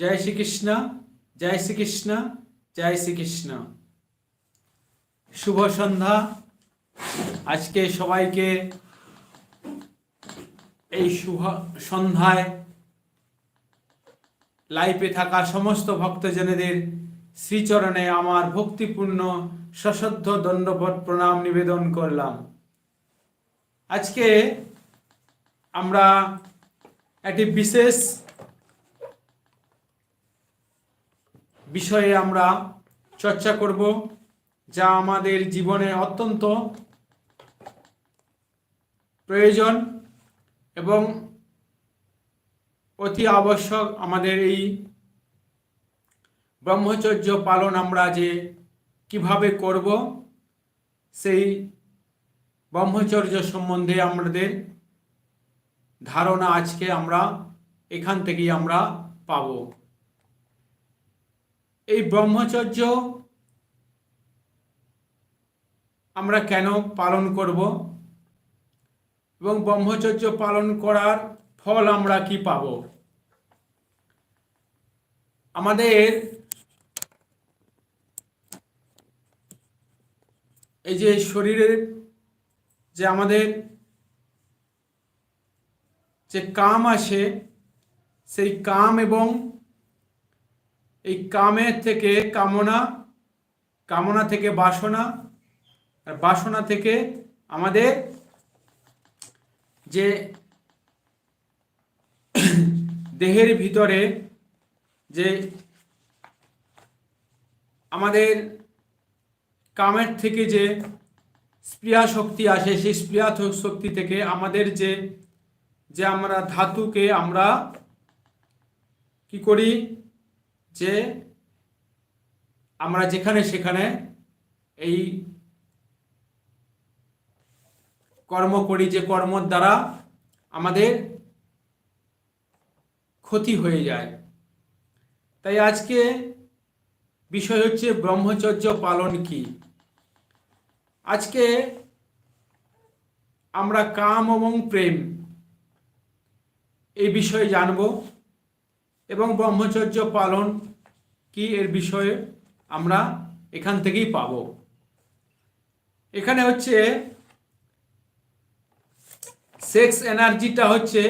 জয় শ্রীকৃষ্ণ জয় শ্রীকৃষ্ণ জয় শ্রীকৃষ্ণ। শুভ সন্ধ্যা। আজকে সবাইকে এই শুভ সন্ধ্যায় লাইভে থাকা সমস্ত ভক্তজনেদের শ্রীচরণে আমার ভক্তিপূর্ণ সশ্রদ্ধ দণ্ডবত প্রণাম নিবেদন করলাম। আজকে আমরা একটি বিশেষ বিষয়ে আমরা চর্চা করব, যা আমাদের জীবনে অত্যন্ত প্রয়োজন এবং অতি আবশ্যক আমাদের এই ব্রহ্মচর্য পালন আমরা যে কীভাবে করব, সেই ব্রহ্মচর্য সম্বন্ধে আমাদের ধারণা আজকে আমরা এখান থেকেই আমরা পাব। এই ব্রহ্মচর্য আমরা কেন পালন করব? এবং ব্রহ্মচর্য পালন করার ফল আমরা কি পাব? আমাদের এই যে শরীরের যে আমাদের যে কাম আসে, সেই কাম এবং এই কামের থেকে কামনা কামনা থেকে বাসনা, আর বাসনা থেকে আমাদের যে দেহের ভিতরে যে আমাদের কামের থেকে যে স্পৃহা শক্তি আসে, সেই স্পৃহা শক্তি থেকে আমাদের যে যে আমরা ধাতুকে আমরা কি করি? যে আমরা যেখানে সেখানে এই কর্ম করি, যে কর্মর দ্বারা আমাদের ক্ষতি হয়ে যায়। তাই আজকে বিষয় হচ্ছে ব্রহ্মচর্য পালন কি? আজকে আমরা কাম এবং প্রেম এই বিষয়ে জানব। এবং ব্রহ্মচর্য পালন কি এর বিষয়ে আমরা এখান থেকেই পাব। এখানে হচ্ছে সেক্স এনার্জিটা হচ্ছে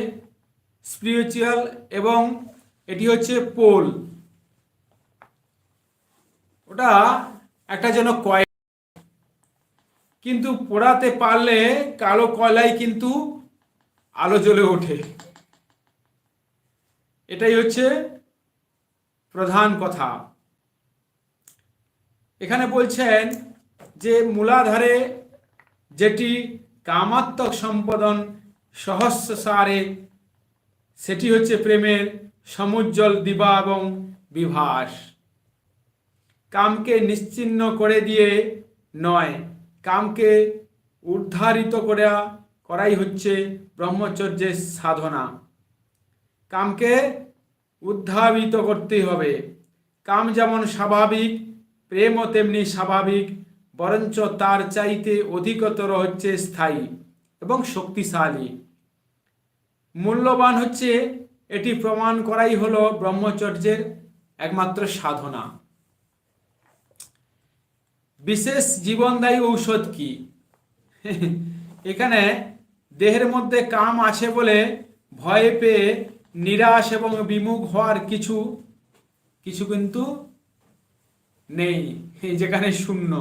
স্পিরিচুয়াল এবং এটি হচ্ছে পোল ওটা একটা যেন কয় কিন্তু পোড়াতে পারলে কালো কয়লায় কিন্তু আলো জ্বলে ওঠে। এটাই হচ্ছে প্রধান কথা। এখানে বলছেন যে মূলাধারে যেটি কামাত্মক সম্পাদন সহস্রসারে, সেটি হচ্ছে প্রেমের সমুজ্জ্বল দিবা এবং বিভাস। কামকে নিশ্চিন্ন করে দিয়ে নয়, কামকে উদ্ধারিত করা, করাই হচ্ছে ব্রহ্মচর্যের সাধনা। কামকে উদ্ধাবিত করতে হবে। কাম যেমন স্বাভাবিক প্রেমও তেমনি স্বাভাবিক, বরঞ্চ তার চাইতে অধিকতর হচ্ছে স্থায়ী এবং শক্তিশালী। মূল্যবান হচ্ছে এটি প্রমাণ করাই হলো ব্রহ্মচর্যের একমাত্র সাধনা। বিশেষ জীবনদায়ী ঔষধ কি? এখানে দেহের মধ্যে কাম আছে বলে ভয় পেয়ে নিরাশ এবং বিমুখ হওয়ার কিছু কিছু কিন্তু নেই। যেখানে শূন্য।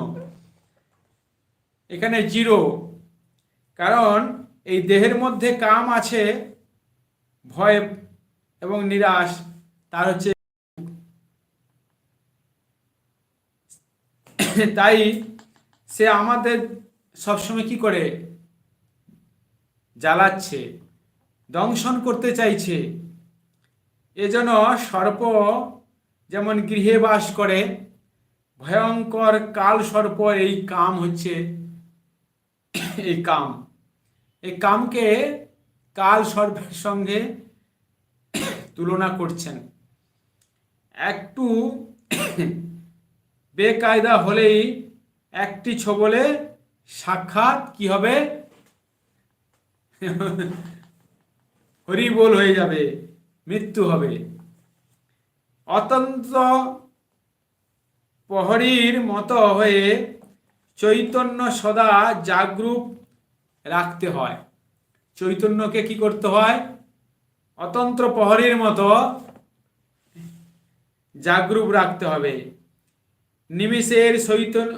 এখানে জিরো। কারণ এই দেহের মধ্যে কাম আছে, ভয় এবং নিরাশ। তার হচ্ছে তাই সে আমাদের সবসময় কি করে? জ্বালাচ্ছে। দংশন করতে চাইছে। এজন্য সর্প যেমন গৃহে বাস করে, ভয়ঙ্কর কাল সর্প এই কাম হচ্ছে, এই কাম। এই কামকে কাল সর্পের সঙ্গে তুলনা করছেন। একটু বেকায়দা হলেই একটি ছবলে সাক্ষাৎ কি হবে? হরিবোল হয়ে যাবে, মৃত্যু হবে। অত্যন্ত প্রহরীর মতো হয়ে চৈতন্য সদা জাগরূপ রাখতে হয়। চৈতন্যকে কি করতে হয়? অতন্ত্র প্রহরীর মতো জাগরূপ রাখতে হবে। নিমিষের শৈতন্য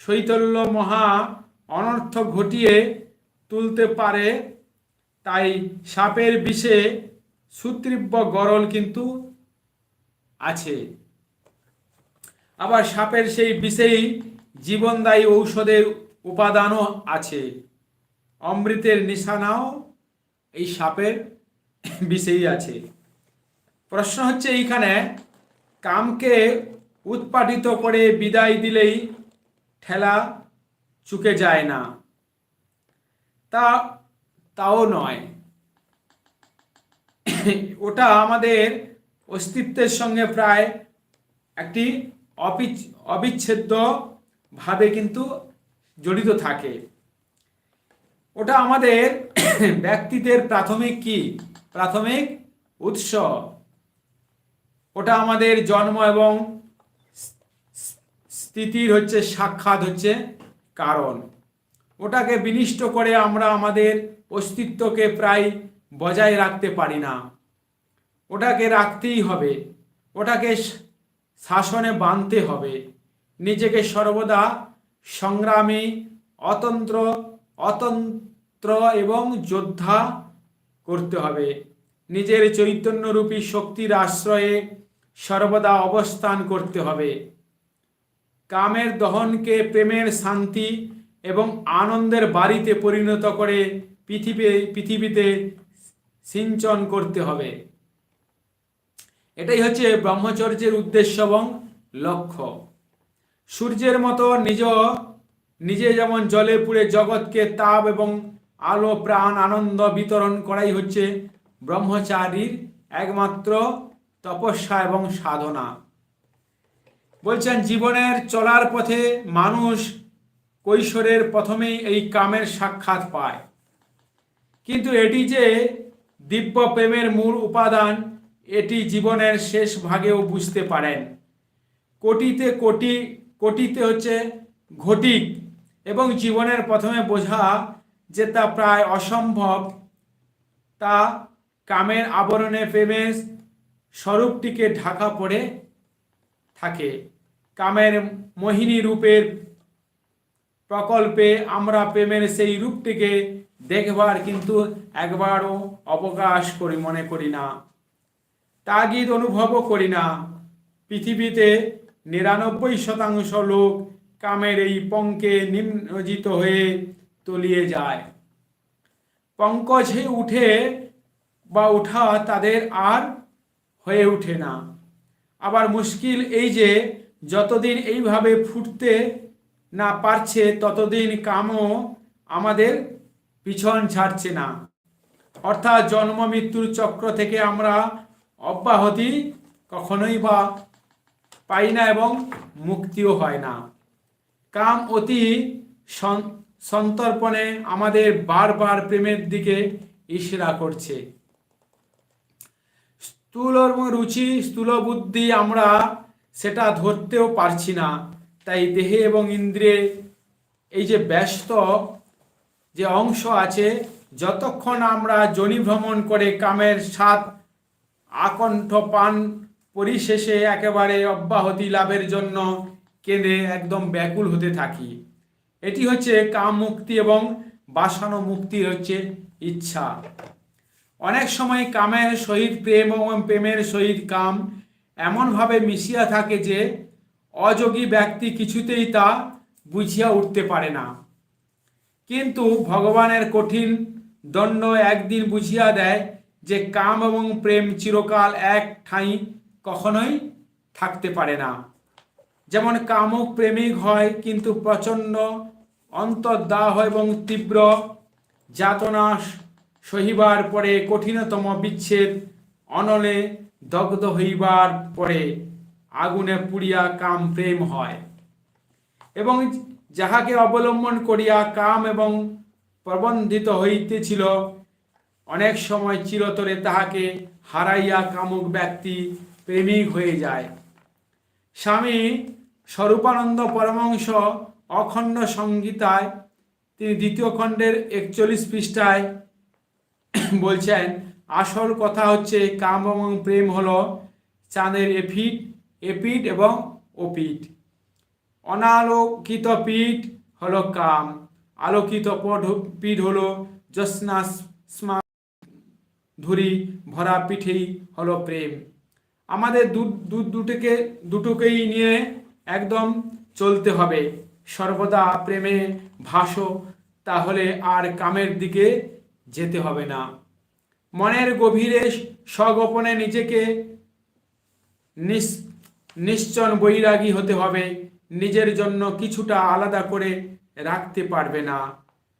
শৈতল্য মহা অনর্থ ঘটিয়ে তুলতে পারে তাই সাপের বিষে সুতীব্র গরল কিন্তু আছে। আবার সাপের সেই বিষেই জীবনদায়ী ঔষধের উপাদানও আছে। অমৃতের নিশানাও এই সাপের বিষেই আছে। প্রশ্ন হচ্ছে এইখানে, কামকে উৎপাটিত করে বিদায় দিলেই ঠেলা চুকে যায় না। তা তাও নয়। ওটা আমাদের অস্তিত্বের সঙ্গে প্রায় একটি অবিচ্ছ অবিচ্ছেদ্য ভাবে কিন্তু জড়িত থাকে। ওটা আমাদের ব্যক্তিদের প্রাথমিক কি? প্রাথমিক উৎস। ওটা আমাদের জন্ম এবং স্থিতির হচ্ছে সাক্ষাৎ হচ্ছে কারণ। ওটাকে বিনিষ্ট করে আমরা আমাদের অস্তিত্বকে প্রায় বজায় রাখতে পারি না। ওটাকে রাখতেই হবে। ওটাকে শাসনে বাঁধতে হবে। নিজেকে সর্বদা সংগ্রামী, অতন্ত্র অতন্ত্র এবং যোদ্ধা করতে হবে। নিজের চৈতন্যরূপী শক্তির আশ্রয়ে সর্বদা অবস্থান করতে হবে। কামের দহনকে প্রেমের শান্তি এবং আনন্দের বাড়িতে পরিণত করে পৃথিবী, পৃথিবীতে সিঞ্চন করতে হবে। এটাই হচ্ছে ব্রহ্মচর্যের উদ্দেশ্য এবং লক্ষ্য। সূর্যের মতো নিজ, নিজে যেমন জলে পুড়ে জগৎকে তাপ এবং আলো, প্রাণ, আনন্দ বিতরণ করাই হচ্ছে ব্রহ্মচারীর একমাত্র তপস্যা এবং সাধনা। বলছেন, জীবনের চলার পথে মানুষ কৈশোরের প্রথমেই এই কামের সাক্ষাৎ পায়। কিন্তু এটি যে দিব্য প্রেমের মূল উপাদান, এটি জীবনের শেষ ভাগেও বুঝতে পারেন। কোটিতে কোটি, কোটিতে হচ্ছে ঘটিক এবং জীবনের প্রথমে বোঝা যে তা প্রায় অসম্ভব। তা কামের আবরণে প্রেমের স্বরূপটিকে ঢাকা পড়ে থাকে। কামের মোহিনী রূপের প্রকল্পে আমরা প্রেমের সেই রূপটিকে দেখবার কিন্তু একবারও অবকাশ করি, মনে করি না। তাগিদ অনুভবও করি না। পৃথিবীতে নিরানব্বই শতাংশ লোক কামের এই পঙ্কে নিম্নজিত হয়ে তলিয়ে যায়। পঙ্কজে উঠে বা উঠা তাদের আর হয়ে ওঠে না। আবার মুশকিল এই যে, যতদিন এইভাবে ফুটতে না পারছে ততদিন কামও আমাদের পিছন ছাড়ছে না। অর্থাৎ জন্ম মৃত্যুর চক্র থেকে আমরা অব্যাহতি কখনোই বা পাই না এবং মুক্তিও হয় না। কাম অতি সন্তর্পণে আমাদের বারবার প্রেমের দিকে ইশরা করছে। স্থূল রুচি, স্থূল বুদ্ধি আমরা সেটা ধরতেও পারছি না। তাই দেহে এবং ইন্দ্রিয়ে এই যে ব্যস্ত যে অংশ আছে, যতক্ষণ আমরা জনি ভ্রমণ করে কামের স্বাদ আকণ্ঠ পান পরিশেষে একেবারে অব্যাহতি লাভের জন্য কেঁদে একদম ব্যাকুল হতে থাকি। এটি হচ্ছে কাম মুক্তি এবং বাসানো মুক্তির হচ্ছে ইচ্ছা। অনেক সময় কামের সহিত প্রেম এবং প্রেমের সহিত কাম এমনভাবে মিশিয়া থাকে যে অযোগী ব্যক্তি কিছুতেই তা বুঝিয়া উঠতে পারে না। কিন্তু ভগবানের কঠিন দণ্ড একদিন বুঝিয়া দেয় যে কাম এবং প্রেম চিরকাল এক ঠাঁই কখনোই থাকতে পারে না। যেমন কামক প্রেমিক হয়, কিন্তু প্রচণ্ড অন্তর্দাহ এবং তীব্র যাতনা সহিবার পরে কঠিনতম বিচ্ছেদ অনলে দগ্ধ হইবার পরে আগুনে পুড়িয়া কাম প্রেম হয়। এবং যাহাকে অবলম্বন করিয়া কাম এবং প্রবন্ধিত হইতেছিল, অনেক সময় চিরতরে তাহাকে হারাইয়া কামুক ব্যক্তি প্রেমিক হয়ে যায়। স্বামী স্বরূপানন্দ পরমংশ অখণ্ড সংগীতায় তিনি দ্বিতীয় খণ্ডের একচল্লিশ পৃষ্ঠায় বলছেন, আসল কথা হচ্ছে কাম এবং প্রেম হলো চাঁদের এফিট এপিট এবং ওপিট অনালোকিত পিঠ হলো কাম। আলোকিত পিঠ হলো জ্যোৎস্না স্মা ধুরি ভরা পিঠেই হলো প্রেম। আমাদের দু, দুটোকে, দুটোকেই নিয়ে একদম চলতে হবে। সর্বদা প্রেমে ভাসো, তাহলে আর কামের দিকে যেতে হবে না। মনের গভীরে স্বগোপনে নিজেকে নিস- নিশ্চন বৈরাগী হতে হবে। নিজের জন্য কিছুটা আলাদা করে রাখতে পারবে না।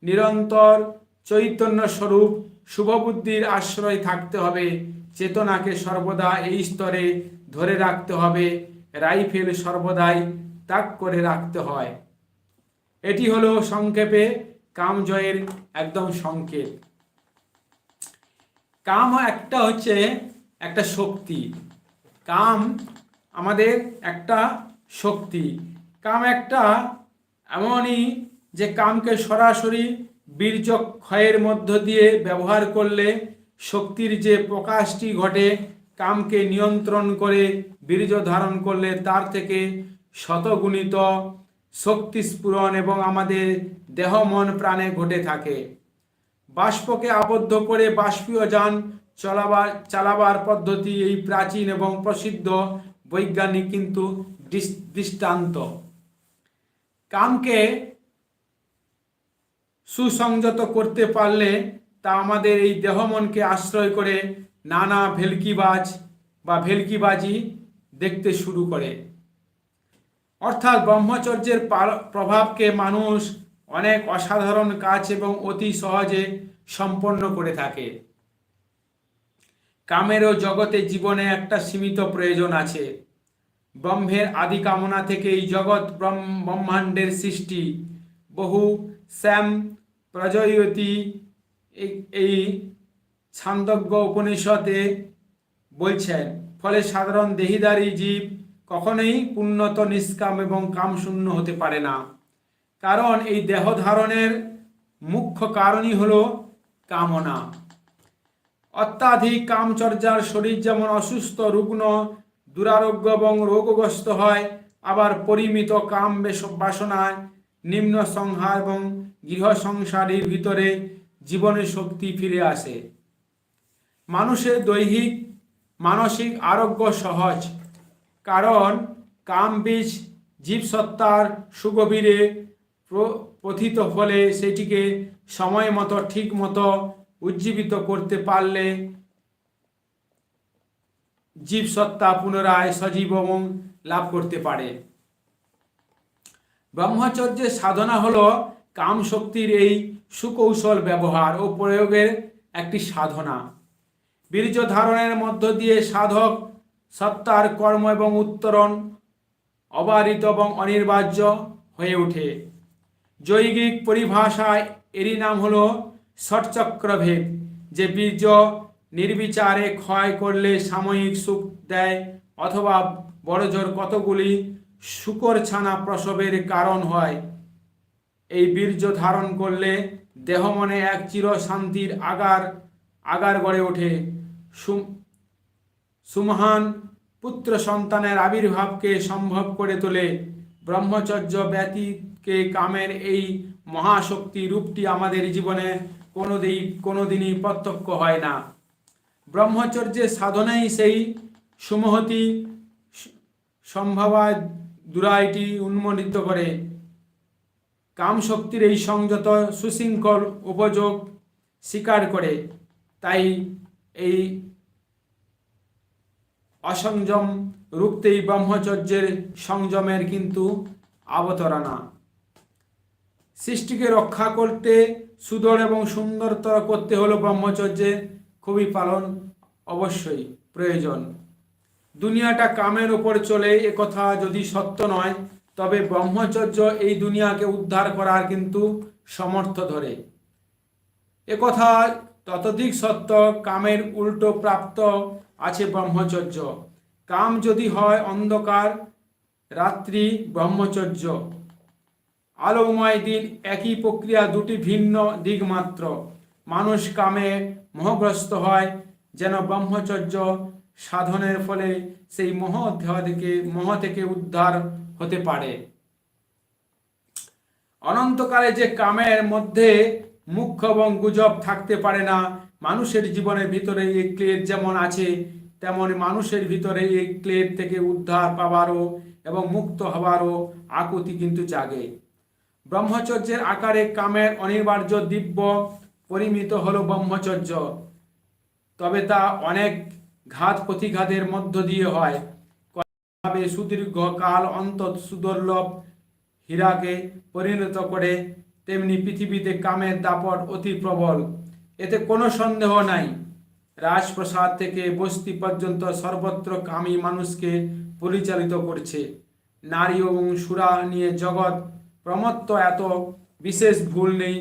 নিরন্তর চৈতন্য স্বরূপ শুভবুদ্ধির আশ্রয় থাকতে হবে। চেতনাকে সর্বদা এই স্তরে ধরে রাখতে হবে। রাইফেল সর্বদাই তাক করে রাখতে হয়। এটি হলো সংক্ষেপে কামজয়ের একদম সংকেত। কাম একটা হচ্ছে একটা শক্তি। কাম আমাদের একটা শক্তি। কাম একটা এমনই যে কামকে সরাসরি বীর্য ক্ষয়ের মধ্য দিয়ে ব্যবহার করলে শক্তির যে প্রকাশটি ঘটে, কামকে নিয়ন্ত্রণ করে বীর্য ধারণ করলে তার থেকে শতগুণিত শক্তি স্ফুরণ এবং আমাদের দেহ, মন, প্রাণে ঘটে থাকে। বাষ্পকে আবদ্ধ করে বাষ্পীয় যান চলাবার চালাবার পদ্ধতি এই প্রাচীন এবং প্রসিদ্ধ বৈজ্ঞানিক কিন্তু দৃষ্টান্ত। কামকে সুসংযত করতে পারলে তা আমাদের এই দেহমনকে আশ্রয় করে নানা ভেলকিবাজ বা ভেলকিবাজি দেখতে শুরু করে। অর্থাৎ ব্রহ্মচর্যের প্রভাবকে মানুষ অনেক অসাধারণ কাজ এবং অতি সহজে সম্পন্ন করে থাকে। কামেরও জগতে জীবনে একটা সীমিত প্রয়োজন আছে। ব্রহ্মের আদি কামনা থেকে এই জগৎ ব্রহ্ম- ব্রহ্মাণ্ডের সৃষ্টি। বহু শ্যাম প্রজয়তী এই- এই ছান্দজ্ঞ উপনিষদে বলছেন, ফলে সাধারণ দেহিদারী জীব কখনোই উন্নত, নিষ্কাম এবং কামশূন্য হতে পারে না। কারণ এই দেহ ধারণের মুখ্য কারণই হলো কামনা। অত্যাধিক কামচর্যার শরীর যেমন অসুস্থ, রুগ্ন, দুরারোগ্য এবং রোগগ্রস্ত হয়, আবার পরিমিত কাম বাসনায়, নিম্ন সংহার এবং গৃহ সংসারের ভিতরে জীবনের শক্তি ফিরে আসে। মানুষের দৈহিক, মানসিক আরোগ্য সহজ, কারণ কাম বীজ জীবসত্তার সুগভীরে প্র- প্রথিত হলে সেটিকে সময় মতো ঠিক মতো উজ্জীবিত করতে পারলে জীবসত্তা পুনরায় সজীব এবং লাভ করতে পারে। ব্রহ্মচর্যের সাধনা হলো কাম শক্তির এই সুকৌশল ব্যবহার ও প্রয়োগের একটি সাধনা। বীর্য ধারণের মধ্য দিয়ে সাধক সত্তার কর্ম এবং উত্তরণ অবারিত এবং অনির্বার্য হয়ে ওঠে। জৈগিক পরিভাষায় এরই নাম হলো ষটচক্রভেদ, যে বীর্য নির্বিচারে ক্ষয় করলে সাময়িক সুখ দেয়, অথবা বড়জোর কতগুলি শুকর ছানা প্রসবের কারণ হয়। এই বীর্য ধারণ করলে দেহ মনে এক চির শান্তির আগার আগার গড়ে ওঠে। সুম সুমহান পুত্র সন্তানের আবির্ভাবকে সম্ভব করে তোলে। ব্রহ্মচর্য ব্যতীতকে কামের এই মহাশক্তি রূপটি আমাদের জীবনে কোনোদিন, কোনোদিনই প্রত্যক্ষ হয় না। ব্রহ্মচর্যের সাধনাই সেই সুমহতি সম্ভাবায় দুরাইটি উন্মোদিত করে। কাম শক্তির এই সংযত সুশৃঙ্খল উপযোগ স্বীকার করে। তাই এই অসংযম রুখতেই ব্রহ্মচর্যের সংযমের কিন্তু অবতারণা সৃষ্টিকে রক্ষা করতে সুদৃঢ় এবং সুন্দরতর করতে হলো ব্রহ্মচর্যে খুবই পালন অবশ্যই প্রয়োজন। দুনিয়াটা কামের ওপর চলে একথা যদি সত্য নয়, তবে ব্রহ্মচর্য এই দুনিয়াকে উদ্ধার করার কিন্তু সমর্থ ধরে। একথা ততোধিক সত্য, কামের উল্টো প্রাপ্ত আছে ব্রহ্মচর্য। কাম যদি হয় অন্ধকার, রাত্রি ব্রহ্মচর্য। আলোময় দিন একই প্রক্রিয়া দুটি ভিন্ন দিক মাত্র। মানুষ কামে মোহগ্রস্ত হয়, যেন ব্রহ্মচর্য সাধনের ফলে সেই মোহ দেহ থেকে, মহ থেকে উদ্ধার হতে পারে। অনন্তকালে যে কামের মধ্যে মুখ্য এবং গুজব থাকতে পারে না, মানুষের জীবনের ভিতরে এই ক্লেদ যেমন আছে, তেমন মানুষের ভিতরে এই ক্লেদ থেকে উদ্ধার পাবারও এবং মুক্ত হওয়ারও আকুতি কিন্তু জাগে। ব্রহ্মচর্যের আকারে কামের অনিবার্য দিব্য পরিমিত হল ব্রহ্মচর্য। তবে তা অনেক ঘাত প্রতিঘাতের মধ্য দিয়ে হয়। সুদীর্ঘ কাল অন্তত সুদুর্লভ হীরাকে পরিণত করে তেমনি পৃথিবীতে কামের দাপট অতি প্রবল। এতে কোনো সন্দেহ নাই। রাজপ্রসাদ থেকে বস্তি পর্যন্ত সর্বত্র কামী মানুষকে পরিচালিত করছে। নারী এবং সুরা নিয়ে জগৎ প্রমত্ত এত বিশেষ ভুল নেই।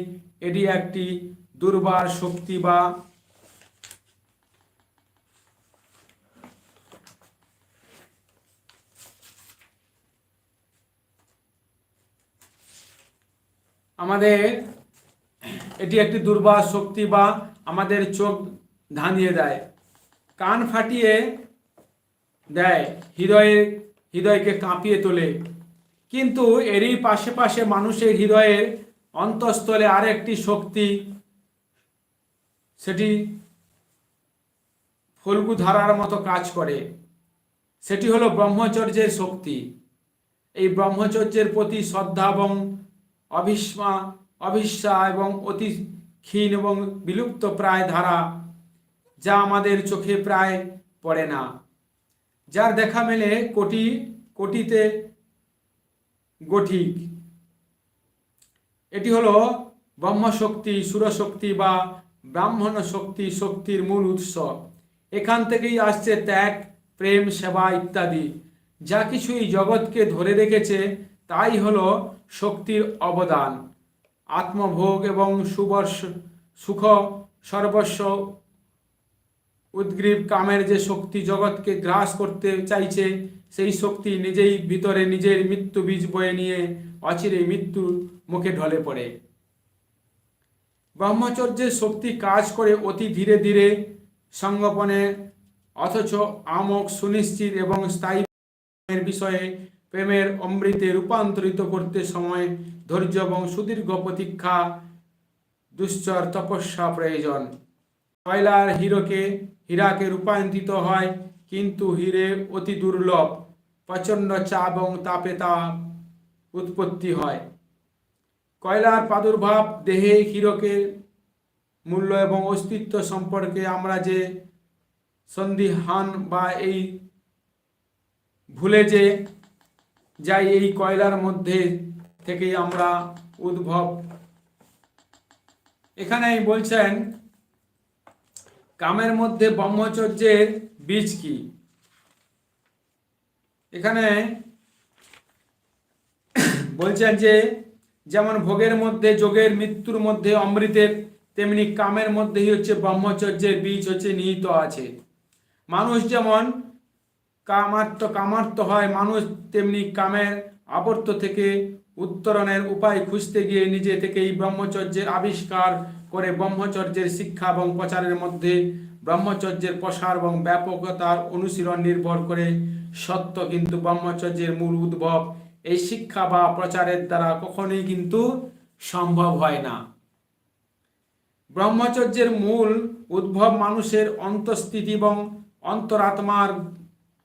এটি একটি দুর্বার শক্তি বা আমাদের এটি একটি দুর্বার শক্তি বা আমাদের চোখ ধাঁধিয়ে দেয়। কান ফাটিয়ে দেয়। হৃদয়ের হৃদয়কে কাঁপিয়ে তোলে। কিন্তু এরই পাশে পাশে মানুষের হৃদয়ের অন্তঃস্থলে আরেকটি শক্তি, সেটি ফল্গু ধারার মতো কাজ করে। সেটি হলো ব্রহ্মচর্যের শক্তি। এই ব্রহ্মচর্যের প্রতি শ্রদ্ধা এবং অবিস্মা অবিশ্বা এবং অতি ক্ষীণ এবং বিলুপ্ত প্রায় ধারা যা আমাদের চোখে প্রায় পড়ে না। যার দেখা মেলে কোটি, কোটিতে গঠিক। এটি হলো ব্রহ্মশক্তি, সুরশক্তি বা ব্রাহ্মণ শক্তি শক্তির মূল উৎস। এখান থেকেই আসছে ত্যাগ, প্রেম, সেবা ইত্যাদি। যা কিছুই জগৎকে ধরে রেখেছে, তাই হলো শক্তির অবদান। আত্মভোগ এবং সুবর্ষ, সুখ, সর্বস্ব, উদ্গ্রীব কামের যে শক্তি জগৎকে গ্রাস করতে চাইছে সেই শক্তি নিজেই ভিতরে নিজের মৃত্যু বীজ বয়ে নিয়ে অচিরে মৃত্যুর মুখে ঢলে পড়ে। ব্রহ্মচর্যের শক্তি কাজ করে অতি ধীরে ধীরে সংগোপনে, অথচ আমক সুনিশ্চিত এবং স্থায়ী বিষয়ে প্রেমের অমৃতে রূপান্তরিত করতে সময়, ধৈর্য এবং সুদীর্ঘ প্রতীক্ষা, দুশ্চর তপস্যা প্রয়োজন। কয়লার হিরোকে, হীরাকে রূপান্তরিত হয় কিন্তু হিরে অতি দুর্লভ, প্রচণ্ড চাপ এবং তাপে তা উৎপত্তি হয়। কয়লার প্রাদুর্ভাব দেহে হিরোকে মূল্য এবং অস্তিত্ব সম্পর্কে আমরা যে সন্দিহান বা এই ভুলে যে যাই এই কয়লার মধ্যে থেকেই আমরা উদ্ভব। এখানে বলছেন, কামের মধ্যে ব্রহ্মচর্যের বীজ কি? এখানে বলছেন যে, যেমন ভোগের মধ্যে যোগের, মৃত্যুর মধ্যে অমৃতের, তেমনি কামের মধ্যেই হচ্ছে ব্রহ্মচর্যের বীজ হচ্ছে নিহিত আছে। মানুষ যেমন কামার্ত কামার্ত হয়, মানুষ তেমনি কামের আবর্ত থেকে উত্তরণের উপায় খুঁজতে গিয়ে নিজে থেকেই ব্রহ্মচর্যের আবিষ্কার করে ব্রহ্মচর্যের শিক্ষা এবং প্রচারের মধ্যে ব্রহ্মচর্যের প্রসার এবং ব্যাপকতার অনুশীলন নির্ভর করে সত্য কিন্তু ব্রহ্মচর্যের মূল উদ্ভব। এই শিক্ষা বা প্রচারের দ্বারা কখনোই কিন্তু সম্ভব হয় না। ব্রহ্মচর্যের মূল উদ্ভব মানুষের অন্তঃস্থিতি এবং অন্তরাত্মার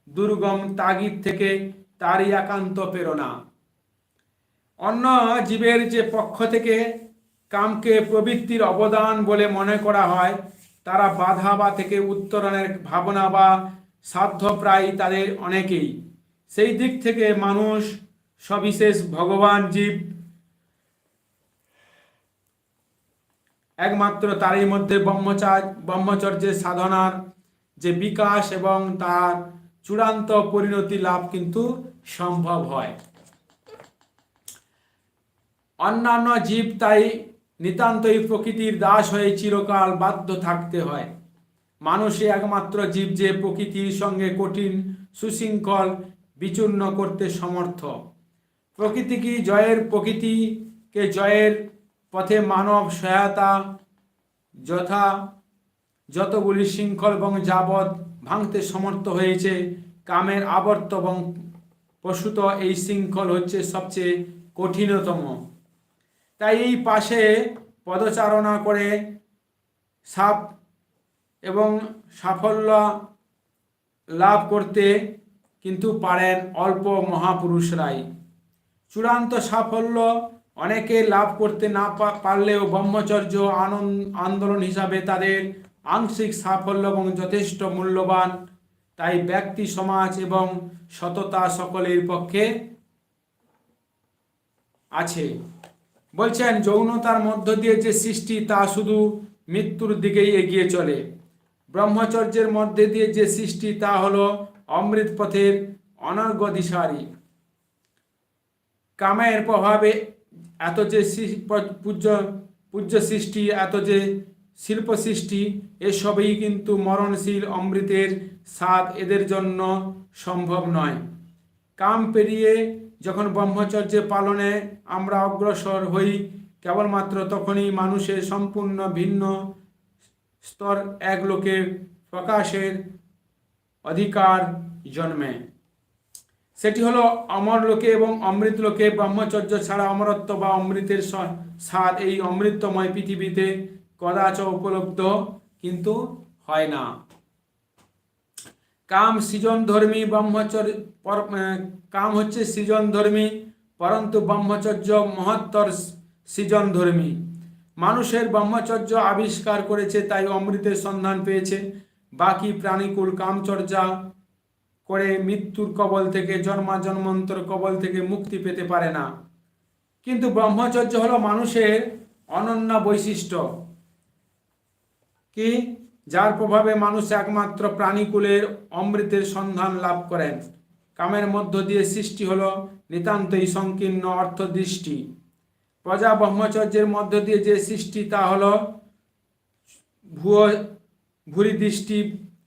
দুর্গম তাগিদ থেকে তারই একান্ত প্রেরণা। অন্য জীবের যে পক্ষ থেকে কামকে প্রবৃত্তির অবদান বলে মনে করা হয় তারা বাধা বা থেকে উত্তরণের ভাবনা বা সাধ্য প্রায় তাদের অনেকেই। সেই দিক থেকে মানুষ সবিশেষ ভগবান জীব একমাত্র তারই মধ্যে ব্রহ্মচার ব্রহ্মচর্যের সাধনার যে বিকাশ এবং তার চূড়ান্ত পরিণতি লাভ কিন্তু সম্ভব হয়। অন্যান্য জীব তাই নিতান্তই প্রকৃতির দাস হয়ে চিরকাল বাধ্য থাকতে হয়। মানুষই একমাত্র জীব যে প্রকৃতির সঙ্গে কঠিন, সুশৃঙ্খল, বিচূর্ণ করতে সমর্থ। প্রকৃতি কি জয়ের প্রকৃতিকে জয়ের পথে মানব সহায়তা? যথা যতগুলি শৃঙ্খল এবং যাবৎ ভাঙতে সমর্থ হয়েছে, কামের আবর্ত এবং পশুত এই শৃঙ্খল হচ্ছে সবচেয়ে কঠিনতম। তাই এই পাশে পদচারণা করে সাপ এবং সাফল্য লাভ করতে কিন্তু পারেন অল্প মহাপুরুষরাই। চূড়ান্ত সাফল্য অনেকে লাভ করতে না পারলেও ব্রহ্মচর্য আনন্দ, আন্দোলন হিসাবে তাদের আংশিক সাফল্য এবং যথেষ্ট মূল্যবান। তাই ব্যক্তি, সমাজ এবং সততা সকলের পক্ষে আছে। বলছেন, যৌনতার মধ্য দিয়ে যে সৃষ্টি, তা শুধু মৃত্যুর দিকেই এগিয়ে চলে। ব্রহ্মচর্যের মধ্যে দিয়ে যে সৃষ্টি, তা হলো অমৃত পথের অনর্গ দিশারি। কামের প্রভাবে এত যে পূজ্য পূজ্য সৃষ্টি, এত যে শিল্প সৃষ্টি, এসবই কিন্তু মরণশীল অমৃতের স্বাদ এদের জন্য সম্ভব নয়। কাম পেরিয়ে যখন ব্রহ্মচর্য পালনে আমরা অগ্রসর হই, কেবলমাত্র তখনই মানুষের সম্পূর্ণ ভিন্ন স্তর এক লোকের প্রকাশের অধিকার জন্মে। সেটি হলো অমর লোকে এবং অমৃত লোকে। ব্রহ্মচর্য ছাড়া অমরত্ব বা অমৃতের স্বাদ এই অমৃতময় পৃথিবীতে কদাচ উপলব্ধ কিন্তু হয় না। কাম সৃজন ধর্মী ব্রহ্মচর্য কাম হচ্ছে সৃজন ধর্মী, পরন্তু ব্রহ্মচর্য মহত্তর সৃজন ধর্মী। মানুষের ব্রহ্মচর্য আবিষ্কার করেছে, তাই অমৃতের সন্ধান পেয়েছে। বাকি প্রাণীকুল কামচর্যা করে মৃত্যুর কবল থেকে, জন্মা জন্মান্তর কবল থেকে মুক্তি পেতে পারে না। কিন্তু ব্রহ্মচর্য হলো মানুষের অনন্য বৈশিষ্ট্য। কি? যার প্রভাবে মানুষ একমাত্র প্রাণীকুলের অমৃতের সন্ধান লাভ করেন। কামের মধ্য দিয়ে সৃষ্টি হলো নিতান্তই সংকীর্ণ অর্থদৃষ্টি। প্রজা ব্রহ্মচর্যের মধ্য দিয়ে যে সৃষ্টি, তা হলো ভুয়ো ভুরি দৃষ্টি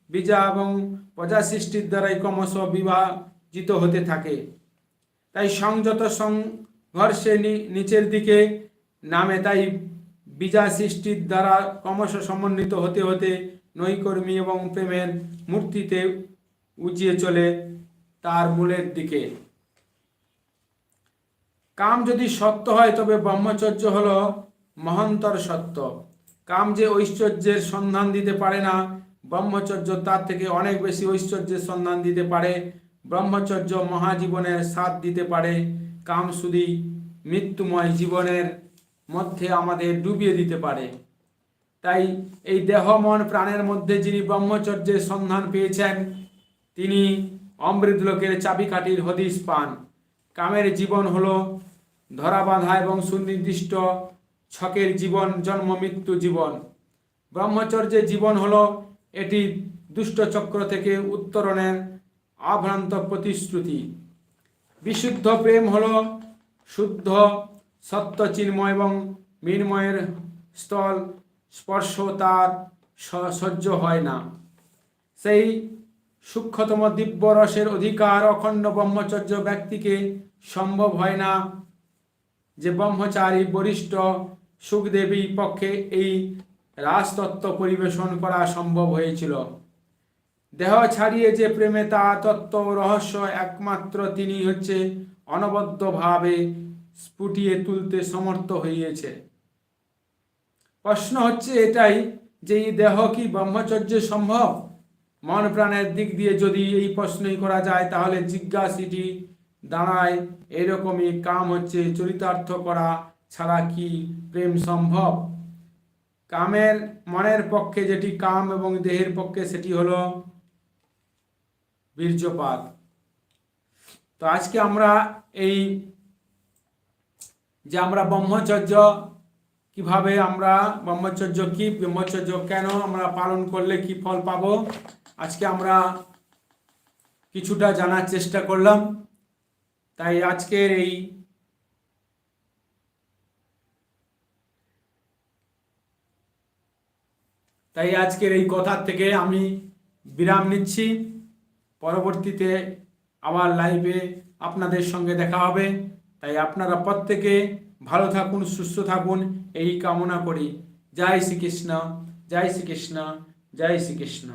বীজা এবং প্রজা সৃষ্টির দ্বারাই ক্রমশ বিভাজিত হতে থাকে। তাই সংযত সংঘর্ষে নিচের দিকে নামে তাই বীজা সৃষ্টির দ্বারা ক্রমশ সমন্বিত হতে হতে নৈকর্মী এবং প্রেমের মূর্তিতে উজিয়ে চলে তার মূলের দিকে। কাম যদি সত্য হয়, তবে ব্রহ্মচর্য হল মহন্তর সত্য। কাম যে ঐশ্বর্যের সন্ধান দিতে পারে না, ব্রহ্মচর্য তার থেকে অনেক বেশি ঐশ্বর্যের সন্ধান দিতে পারে। ব্রহ্মচর্য মহাজীবনের সাথ দিতে পারে। কাম শুধু মৃত্যুময় জীবনের মধ্যে আমাদের ডুবিয়ে দিতে পারে। তাই এই দেহ, মন, প্রাণের মধ্যে যিনি ব্রহ্মচর্যের সন্ধান পেয়েছেন, তিনি অমৃত লোকের চাবিকাঠির হদিস পান। কামের জীবন হলো ধরা বাঁধা এবং সুনির্দিষ্ট ছকের জীবন, জন্ম, মৃত্যু জীবন। ব্রহ্মচর্যের জীবন হলো এটি দুষ্ট চক্র থেকে উত্তরণের আভ্রান্ত প্রতিশ্রুতি। বিশুদ্ধ প্রেম হলো শুদ্ধ সত্য চিন্ময় এবং মৃন্ময়ের স্থল স্পর্শ তার সহ্য হয় না। সেই সূক্ষ্মতম দিব্য রসের অধিকার অখণ্ড ব্রহ্মচর্য ব্যক্তিকে সম্ভব হয় না যে ব্রহ্মচারী বরিষ্ঠ সুখদেবী পক্ষে এই রাজতত্ত্ব পরিবেশন করা সম্ভব হয়েছিল। দেহ ছাড়িয়ে যে প্রেমে তা তত্ত্ব রহস্য একমাত্র তিনি হচ্ছে অনবদ্যভাবে স্ফুটিয়ে তুলতে সমর্থ হইয়েছে। প্রশ্ন হচ্ছে এটাই যে এই দেহ কি ব্রহ্মচর্য সম্ভব? মন প্রাণের দিক দিয়ে যদি এই প্রশ্নই করা যায়, তাহলে জিজ্ঞাসিটি দাঁড়ায়, এরকমই কাম হচ্ছে, চরিতার্থ করা ছাড়া কি প্রেম সম্ভব? কামের, মনের পক্ষে যেটি কাম এবং দেহের পক্ষে সেটি হলো বীর্যপাত। তো আজকে আমরা এই যে আমরা ব্রহ্মচর্য, কীভাবে আমরা ব্রহ্মচর্য কি, ব্রহ্মচর্য কেন, আমরা পালন করলে কি ফল পাবো? আজকে আমরা কিছুটা জানার চেষ্টা করলাম। তাই আজকের এই তাই আজকের এই কথার থেকে আমি বিরাম নিচ্ছি। পরবর্তীতে আবার লাইভে আপনাদের সঙ্গে দেখা হবে। তাই আপনারা প্রত্যেকে ভালো থাকুন, সুস্থ থাকুন, এই কামনা করি। জয় শ্রীকৃষ্ণ জয় শ্রীকৃষ্ণ জয় শ্রীকৃষ্ণ।